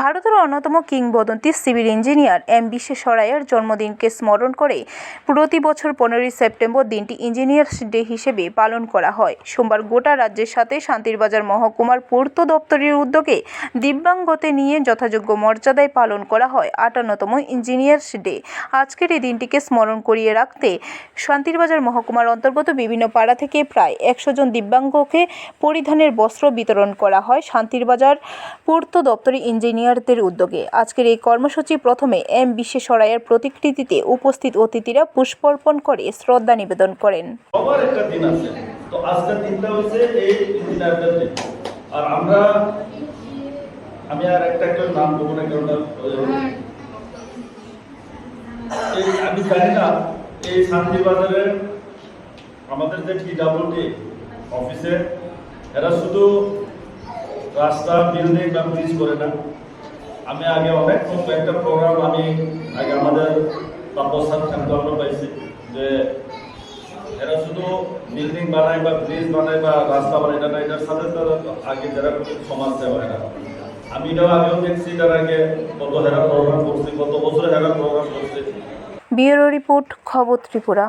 ভারতের অন্যতম কিংবদন্তি সিভিল ইঞ্জিনিয়ার এম বিশ্বেশ্বরাইয়ের জন্মদিনকে স্মরণ করে প্রতি বছর পনেরোই সেপ্টেম্বর দিনটি ইঞ্জিনিয়ার্স ডে হিসেবে পালন করা হয়। সোমবার গোটা রাজ্যের সাথে শান্তিরবাজার মহকুমার পূর্ত দপ্তরের উদ্যোগে দিব্যাঙ্গতে নিয়ে যথাযোগ্য মর্যাদায় পালন করা হয় আটান্নতম ইঞ্জিনিয়ার্স ডে। আজকের এই দিনটিকে স্মরণ করিয়ে রাখতে শান্তিরবাজার মহকুমার অন্তর্গত বিভিন্ন পাড়া থেকে প্রায় একশো জন দিব্যাঙ্গকে পরিধানের বস্ত্র বিতরণ করা হয়। শান্তিরবাজার পূর্ত দপ্তরে ইঞ্জিনিয়ারদের উদ্যোগে। আজকের এই কর্মসূচি প্রথমে এম বিশ্বেশ্বরাইয়ের প্রতিকৃতিতে উপস্থিত অতিথিরা পুষ্পার্পণ করে শ্রদ্ধা নিবেদন করেন। আমি আর একটা একটা নাম না আমি জানি না, এই শান্তিবাজারের আমাদের যে অফিসে, এরা শুধু রাস্তা বিল্ডিং বা ব্রিজ করে না। আমি আগে অনেক একটা প্রোগ্রাম আমি আগে আমাদের খেলতে পাইছি, যে এরা শুধু বিল্ডিং বানায় বা ব্রিজ বানায় বা রাস্তা বানায়, এটা না, এটার সাথে তারা আগে যারা সমাজ সেবা এরা আমি এটাও আগেও দেখছি, এটার আগে কত হেরা প্রোগ্রাম করছি, কত বছর হেরা প্রোগ্রাম করছি। ব্যুরো রিপোর্ট খবর ত্রিপুরা।